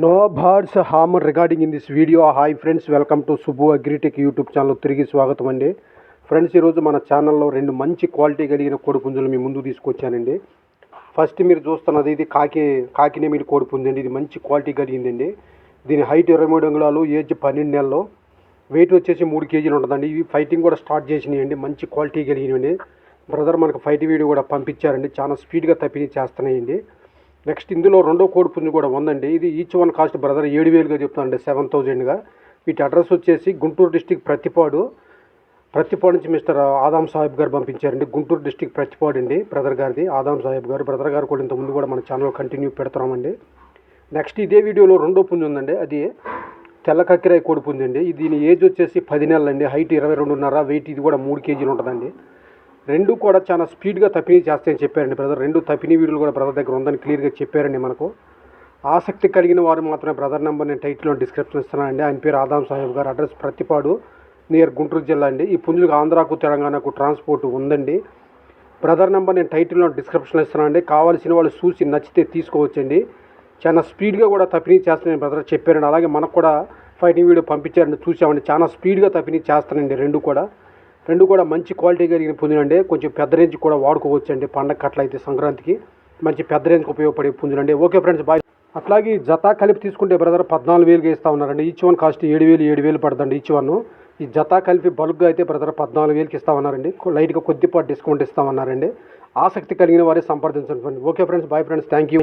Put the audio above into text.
No birds harm regarding in this video hi friends welcome to Subbu Agritech YouTube channel తిరిగి స్వాగతం అండి friends ఈరోజు మన ఛానల్లో రెండు మంచి క్వాలిటీ కలిగిన కోడిపుంజులు మీ ముందు తీసుకొచ్చానండి. ఫస్ట్ మీరు చూస్తున్నది ఇది కాకి కాకినేమిడి కోడిపుంజండి ఇది మంచి క్వాలిటీ కలిగిందండి. దీని హైట్ ఇరవై మూడు అంగుళాలు ఏజ్ పన్నెండు నెలలు. వెయిట్ వచ్చేసి మూడు కేజీలు ఉంటుందండి. ఇవి ఫైటింగ్ కూడా స్టార్ట్ చేసినాయండి. మంచి క్వాలిటీ కలిగినవి బ్రదర్ మనకు ఫైట్ వీడియో కూడా పంపించారండి. చాలా స్పీడ్గా తప్పి చేస్తున్నాయండి. నెక్స్ట్ ఇందులో రెండో కోడ్ పుంజు కూడా ఉందండి. ఇది ఈచ్ వన్ కాస్ట్ బ్రదర్ ఏడు వేలుగా చెప్తానండి సెవెన్ థౌజండ్గా వీటి అడ్రస్ వచ్చేసి గుంటూరు డిస్టిక్ ప్రతిపాడు. ప్రతిపాడు నుంచి మిస్టర్ ఆదాం సాహెబ్ గారు పంపించారండి. గుంటూరు డిస్టిక్ ప్రతిపాడు అండి బ్రదర్ గారిది. ఆదాం సాహెబ్ గారు బ్రదర్ గారు కూడా ఇంత ముందు కూడా మన ఛానల్ కంటిన్యూ పెడుతున్నామండి. నెక్స్ట్ ఇదే వీడియోలో రెండో పుంజు ఉందండి. అది తెల్ల కక్కిరాయి కోడి పుంజు అండి. దీని ఏజ్ వచ్చేసి పది నెలలండి. హైట్ ఇరవై రెండున్నర వెయిట్ ఇది కూడా మూడు కేజీలు ఉంటుందండి. రెండు కూడా చాలా స్పీడ్గా తప్పినీ చేస్తాయని చెప్పారండి బ్రదర్. రెండు తప్పినీ వీడియోలు కూడా బ్రదర్ దగ్గర ఉందని క్లియర్గా చెప్పారండి మనకు. ఆసక్తి కలిగిన వారు మాత్రమే బ్రదర్ నెంబర్ నేను టైటిల్లో డిస్క్రిప్షన్ ఇస్తున్నానండి. ఆయన పేరు ఆదాం సాహెబ్ గారు. అడ్రస్ ప్రతిపాడు నియర్ గుంటూరు జిల్లా అండి. ఈ పుంజులకు ఆంధ్రాకు తెలంగాణకు ట్రాన్స్పోర్ట్ ఉందండి. బ్రదర్ నెంబర్ నేను టైటిల్లో డిస్క్రిప్షన్లో ఇస్తున్నానండి. కావాల్సిన వాళ్ళు చూసి నచ్చితే తీసుకోవచ్చండి. చాలా స్పీడ్గా కూడా తప్పినీ చేస్తానని బ్రదర్ చెప్పారండి. అలాగే మనకు కూడా ఫైటింగ్ వీడియో పంపించారండి. చూసామండి. చాలా స్పీడ్గా తప్పినీ చేస్తానండి రెండు కూడా. రెండు కూడా మంచి క్వాలిటీ కలిగిన పుంజులండి. కొంచెం పెద్ద రేంజ్ కూడా వాడుకోవచ్చు అండి పండగ కట్లయితే సంక్రాంతికి. మంచి పెద్ద రేంజ్కి ఉపయోగపడే పుంజులండి. Okay friends bye. అట్లాగే జత కలిపి తీసుకుంటే బ్రదర్ పద్నాలుగు వేలుగా ఇస్తా ఉన్నారండి. ఈచ్ వన్ కాస్ట్ ఏడు వేలు ఏడు వేలు పడుతుంది ఈచ్ వన్ ఈ జత కలిపి బల్క్గా అయితే బ్రదర్ పద్నాలుగు వేలకి ఇస్తామన్నారండి లైట్గా కొద్దిపాటు డిస్కౌంట్ ఇస్తామన్నారండి ఆసక్తి కలిగిన వారే సంప్రదించండి okay friends bye friends thank you